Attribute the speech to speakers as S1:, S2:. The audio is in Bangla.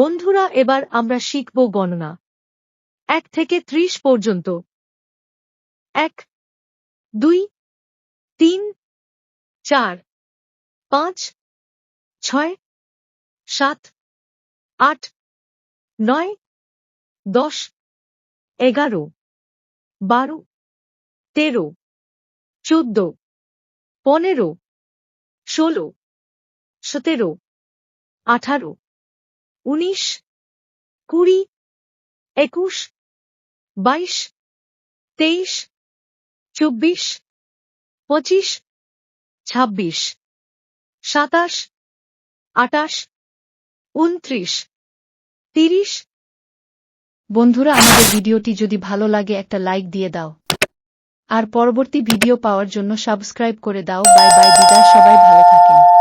S1: বন্ধুরা
S2: এবার আমরা শিখব গণনা এক থেকে ত্রিশ পর্যন্ত এক দুই তিন চার পাঁচ ছয় সাত আট নয় দশ এগারো বারো তেরো চোদ্দ পনেরো ষোলো সতেরো আঠারো উনিশ কুড়ি একুশ বাইশ তেইশ চব্বিশ পঁচিশ ছাব্বিশ সাতাশ আটাশ উনত্রিশ
S3: তিরিশ বন্ধুরা আমাদের ভিডিওটি যদি ভালো লাগে একটা লাইক দিয়ে দাও আর পরবর্তী ভিডিও পাওয়ার জন্য সাবস্ক্রাইব করে দাও বাই বাই বিদায় সবাই ভালো থাকেন